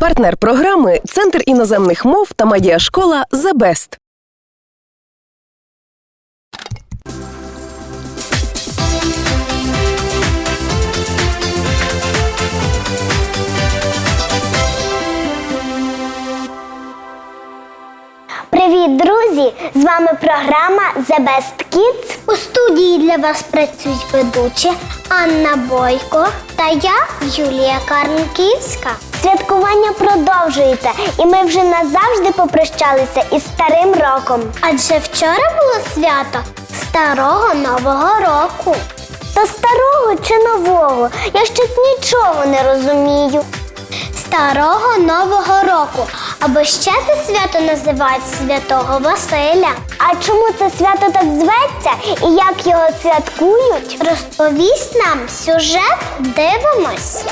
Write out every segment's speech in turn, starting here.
Партнер програми Центр іноземних мов та медіашкола The Best. Привіт, друзі! З вами програма The Best Kids. У студії для вас працюють ведучі Анна Бойко та я, Юлія Карнківська. Святкування продовжується, і ми вже назавжди попрощалися із старим роком. Адже вчора було свято старого нового року. Та старого чи нового? Я щось нічого не розумію. Старого Нового року. Або ще це свято називають Святого Василя. А чому це свято так зветься і як його святкують? Розповість нам сюжет. Дивимось.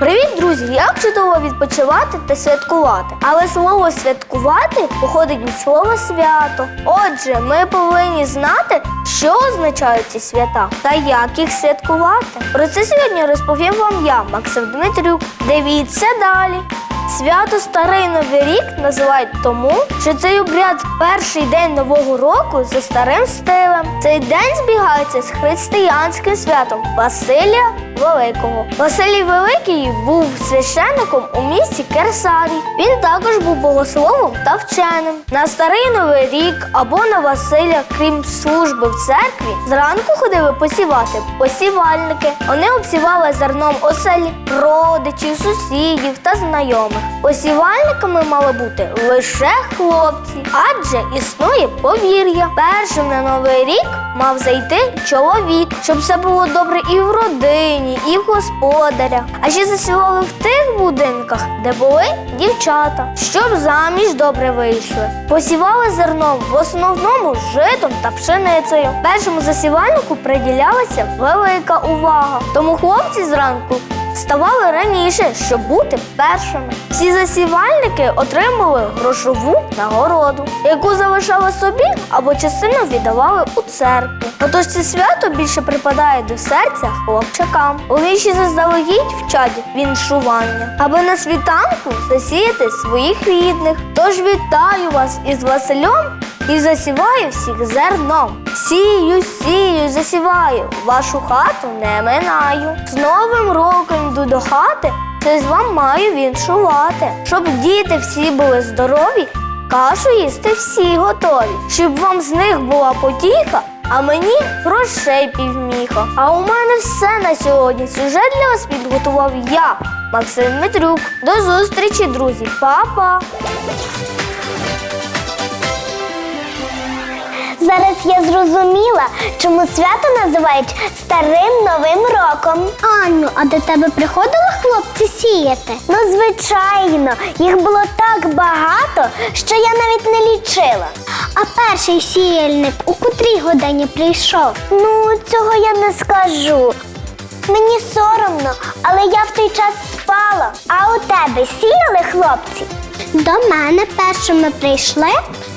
Привіт, друзі! Як чудово відпочивати та святкувати. Але слово святкувати походить від слова свято. Отже, ми повинні знати, що означають ці свята та як їх святкувати. Про це сьогодні розповім вам я, Максим Дмитрюк. Дивіться далі. Свято Старий Новий рік називають тому, що цей обряд перший день нового року за старим стилем. Цей день збігається з християнським святом Василія Великого. Василій Великий був священником у місті Керсарі. Він також був богословом та вченим. На старий новий рік або на Василя, крім служби в церкві, зранку ходили посівати посівальники. Вони обсівали зерном оселі родичів, сусідів та знайомих. Посівальниками мали бути лише хлопці, адже існує повір'я. Першим на новий рік мав зайти чоловік, щоб все було добре і в родині, і в господаря. А ще засівали в тих будинках, де були дівчата, щоб заміж добре вийшли. Посівали зерном в основному житом та пшеницею. Першому засівальнику приділялася велика увага. Тому хлопці зранку Ставали раніше, щоб бути першими. Всі засівальники отримали грошову нагороду, яку залишали собі або частину віддавали у церкву. Отож це свято більше припадає до серця хлопчакам. Вони ще заздалегідь вчать віншування, аби на світанку засіяти своїх рідних. Тож вітаю вас із Василем і засіваю всіх зерном. Сію, сію, засіваю, вашу хату не минаю. З Новим роком йду до хати, щось вам маю віншувати. Щоб діти всі були здорові, кашу їсти всі готові. Щоб вам з них була потіха, а мені грошей півміха. А у мене все на сьогодні. Сюжет для вас підготував я, Максим Дмитрюк. До зустрічі, друзі, Па-па! Зараз я зрозуміла, чому свято називають старим новим роком. Аню, а до тебе приходили хлопці сіяти? Ну, звичайно, їх було так багато, що я навіть не лічила. А перший сіяльник у котрій годині прийшов? Ну, цього я не скажу. Мені соромно, але я в той час спала. А у тебе сіяли хлопці? До мене першими прийшли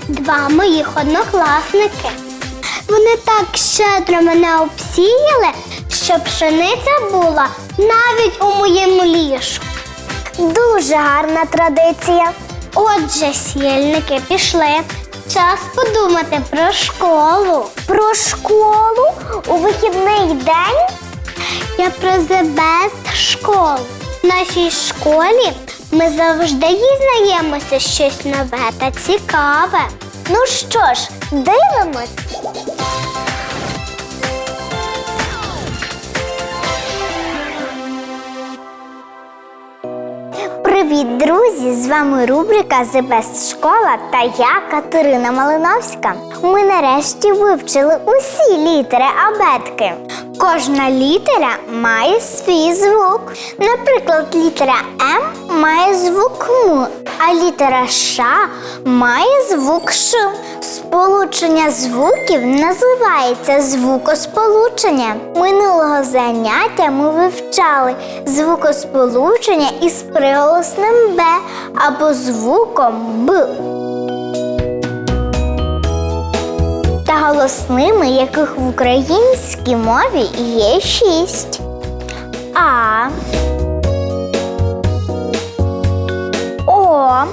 два моїх однокласники. Вони так щедро мене обсіяли, що пшениця була навіть у моєму ліжку. Дуже гарна традиція. Отже, сільники пішли. Час подумати про школу. Про школу у вихідний день? Я про The Best школу. В нашій школі ми завжди дізнаємося щось нове та цікаве. Ну що ж, дивимось. Привіт, друзі! З вами рубрика The Best Школа та я Катерина Малиновська. Ми нарешті вивчили усі літери абетки. Кожна літера має свій звук. Наприклад, літера М має звук М, а літера Ш має звук Ш. Сполучення звуків називається звукосполучення. Минулого заняття ми вивчали звукосполучення із приголосним Б або звуком Б. голосними, яких в українській мові є шість. А. О.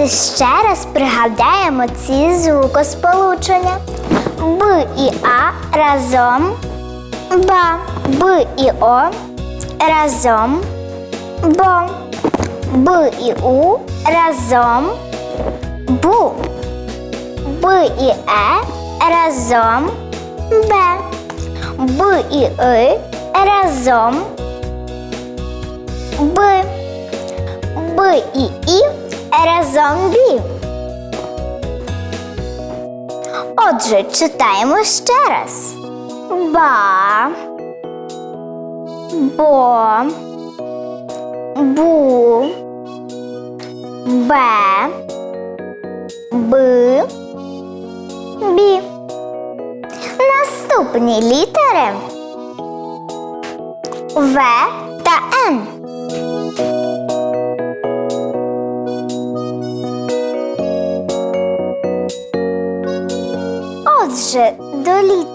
Давайте ще раз пригадаємо ці звукосполучення. Б і А разом. Ба. Б і О разом. Бо. Б і У разом. Бу. Б і Е разом. Б. Б і И разом. Б. Б і І разом бі. Отже, читаємо ще раз. Ба. Бо. Бу. Бе. Би. Бі. Наступні літери В та Н.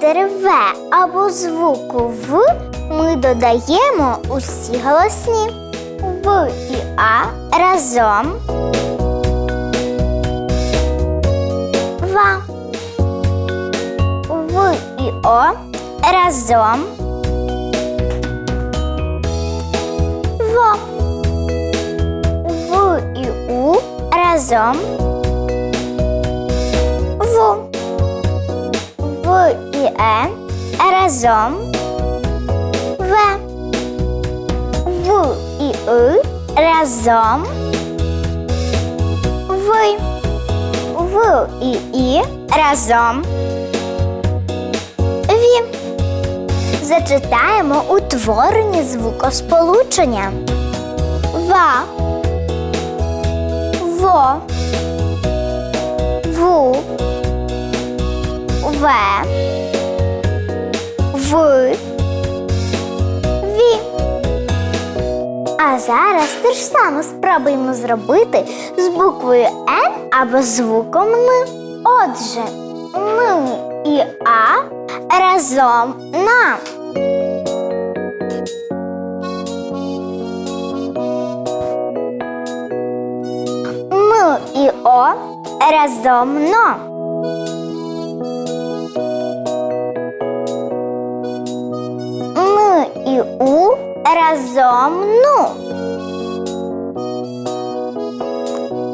літери В або звуку В ми додаємо усі голосні В і А разом. Ва. В і О разом. Во. В і У разом. В Е разом. В. В і И разом. Ви. В і І разом. Ві. Зачитаємо утворені звукосполучення. Ва. Во. Ву. Ве. Ві. А зараз те ж саме спробуємо зробити з буквою Н або звуком Н. Отже, Н і А разом на. Н і О разом но. У разом ну.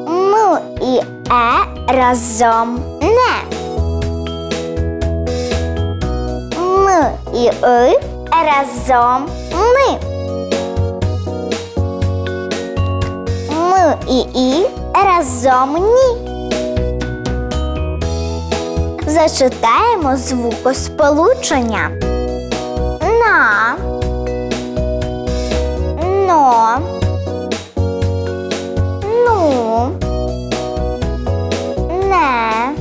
Н і Е разом не. Н і И разом ни. Н і І разом ні. Зачитаємо звукосполучення. На. Но. Ну. Не.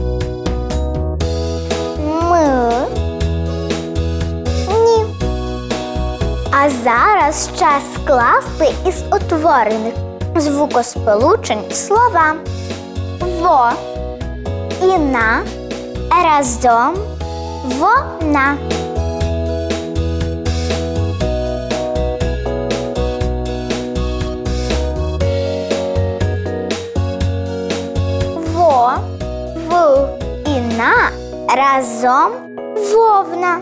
Ми. Ні. А зараз час скласти із утворених звукосполучень слова во і на разом вона. Разом вовна.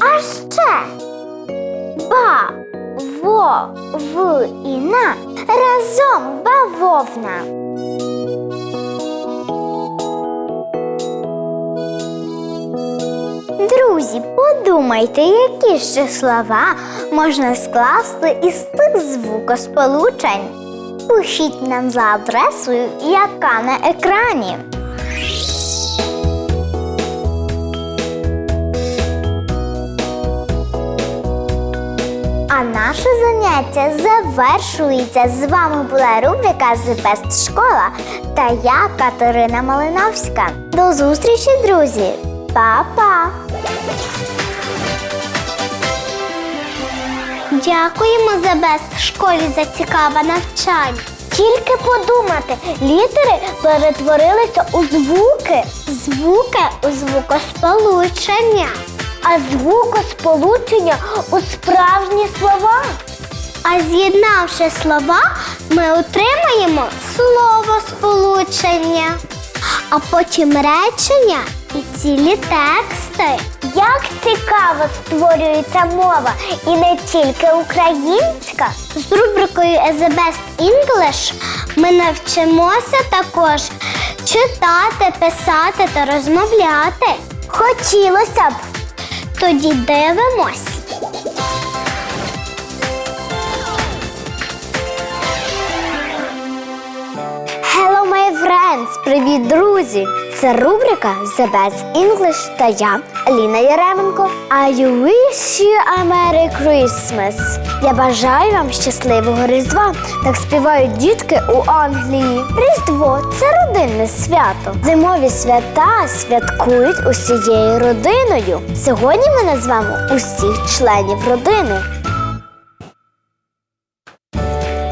А ще ба, во, в і на разом бавовна. Друзі, подумайте, які ще слова можна скласти із тих звукосполучень. Пишіть нам за адресою, яка на екрані. А наше заняття завершується. З вами була рубрика Best Школа та я, Катерина Малиновська. До зустрічі, друзі! Па-па! Дякуємо за Best школі за цікаве навчання. Тільки подумати, літери перетворилися у звуки. Звуки у звукосполучення. А звукосполучення у справжні слова. А з'єднавши слова, ми отримаємо словосполучення, а потім речення і цілі тексти. Як цікаво створюється мова і не тільки українська. З рубрикою «As the Best English ми навчимося також читати, писати та розмовляти. Хотілося б. Тоді дивимось. Hello, my friends! Привіт, друзі! Це рубрика The Best English та я, Аліна Яременко. I wish you a Merry Christmas. Я бажаю вам щасливого Різдва. Так співають дітки у Англії. Різдво це родинне свято. Зимові свята святкують усією родиною. Сьогодні ми назвемо усіх членів родини.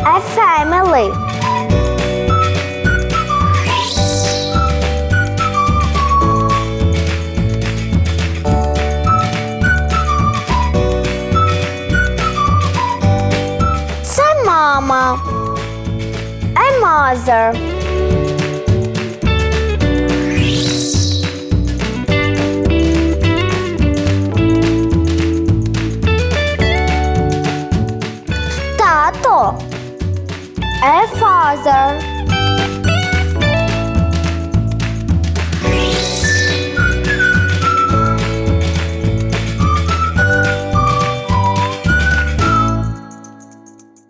A family. A mother. Тато. A father.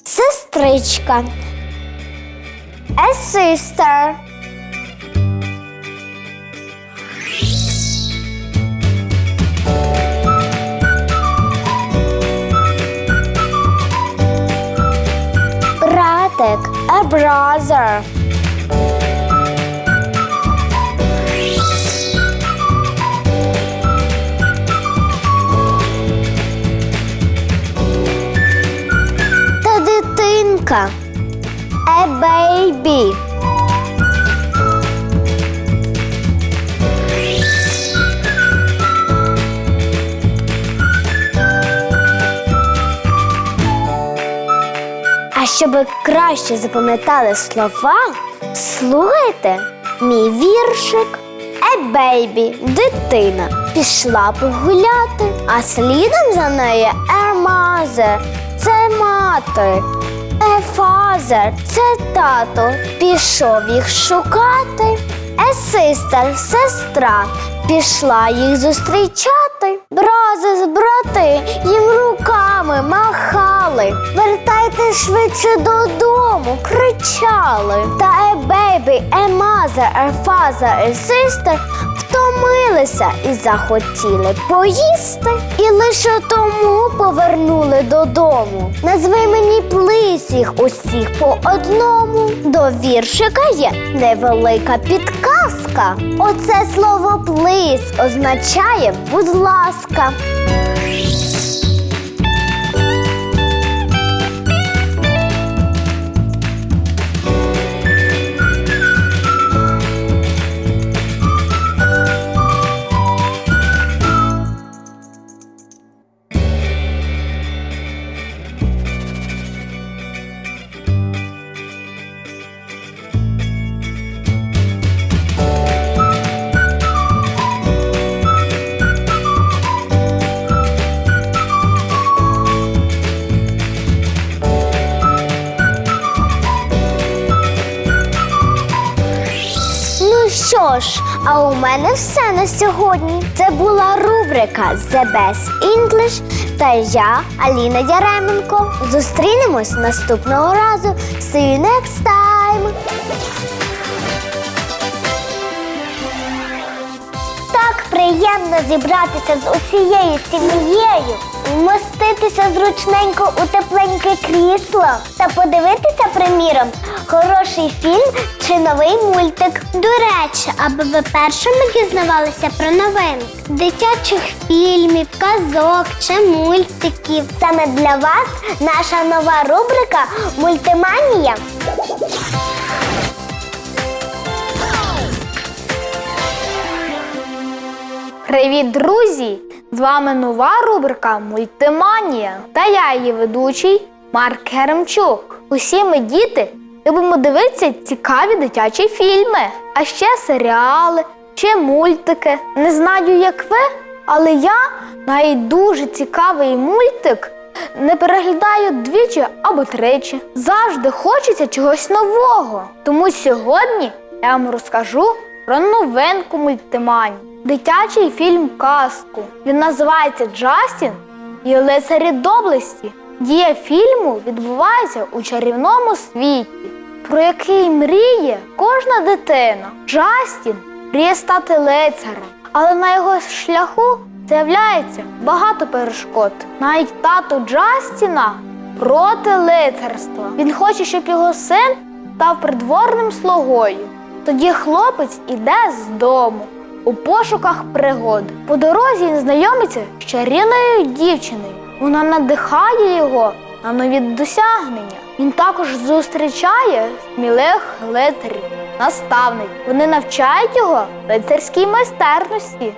Сестричка. Sister. Братик. A brother. Та дитинка. A baby. Щоб краще запам'ятали слова, слухайте мій віршик. Е, бейбі, – дитина пішла погуляти, а слідом за нею е мазер – це мати. Е фазер – це тато, пішов їх шукати. Sister – сестра, пішла їх зустрічати. Бразис, брати, їм руками махали. Вертайте швидше додому, кричали. Та е бейбі, е mother, е father, е sister втомилися і захотіли поїсти. І лише тому повернули додому. Назви мені плис їх усіх по одному. До віршика є невелика підказка. Оце слово плис означає будь ласка. Ну ж, а у мене все на сьогодні. Це була рубрика The Best English та я, Аліна Яременко. Зустрінемось наступного разу. See you next time! Приємно зібратися з усією сім'єю, вмоститися зручненько у тепленьке крісло та подивитися, приміром, хороший фільм чи новий мультик. До речі, аби ви першими дізнавалися про новинки дитячих фільмів, казок чи мультиків. Саме для вас наша нова рубрика Мультиманія. Привіт, друзі! З вами нова рубрика Мультиманія та я її ведучий Марк Керемчук. Усі ми діти любимо дивитися цікаві дитячі фільми, а ще серіали чи мультики. Не знаю, як ви, але я навіть дуже цікавий мультик не переглядаю двічі або тричі. Завжди хочеться чогось нового. Тому сьогодні я вам розкажу про новинку мультиманії. Дитячий фільм Казку. Він називається Джастін і лицарі доблесті. Дія фільму відбувається у чарівному світі, про який мріє кожна дитина. Джастін мріє стати лицарем, але на його шляху з'являється багато перешкод. Навіть тато Джастіна проти лицарства. Він хоче, щоб його син став придворним слугою. Тоді хлопець іде з дому у пошуках пригод. По дорозі він знайомиться з чарівною дівчиною. Вона надихає його на нові досягнення. Він також зустрічає смілих лицарів, наставник. Вони навчають його лицарській майстерності.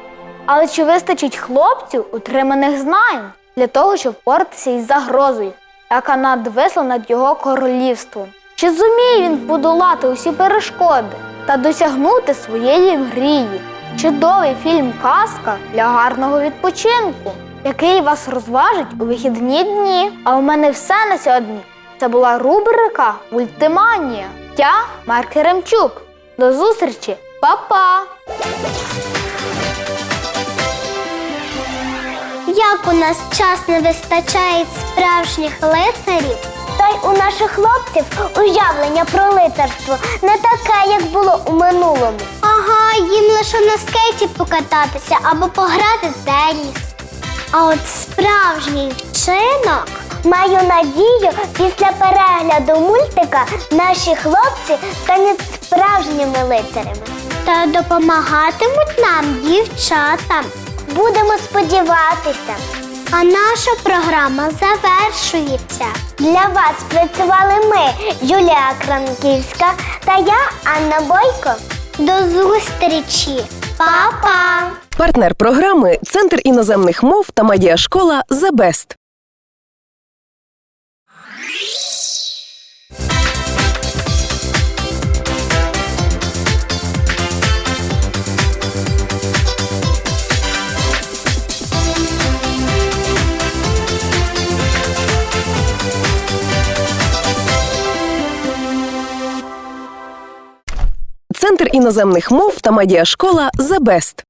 Але чи вистачить хлопцю утриманих знань для того, щоб впоратися із загрозою, яка надвисла над його королівством? Чи зуміє він подолати усі перешкоди та досягнути своєї мрії? Чудовий фільм Казка для гарного відпочинку, який вас розважить у вихідні дні. А у мене все на сьогодні. Це була рубрика Ультиманія. Я Марк Ремчук. До зустрічі, Па-па! Як у нас час не вистачає справжніх лицарів, та й у наших хлопців уявлення про лицарство не таке, як було у минулому. Ага, їм лише на скейті покататися або пограти в теніс. А от справжній вчинок. Маю надію, після перегляду мультика наші хлопці стануть справжніми лицарями. Та допомагатимуть нам дівчатам. Будемо сподіватися. А наша програма завершується. Для вас працювали ми, Юлія Кранківська та я, Анна Бойко. До зустрічі! Па-па! Партнер програми Центр іноземних мов та медіашкола The Best. Центр іноземних мов та медіашкола The Best.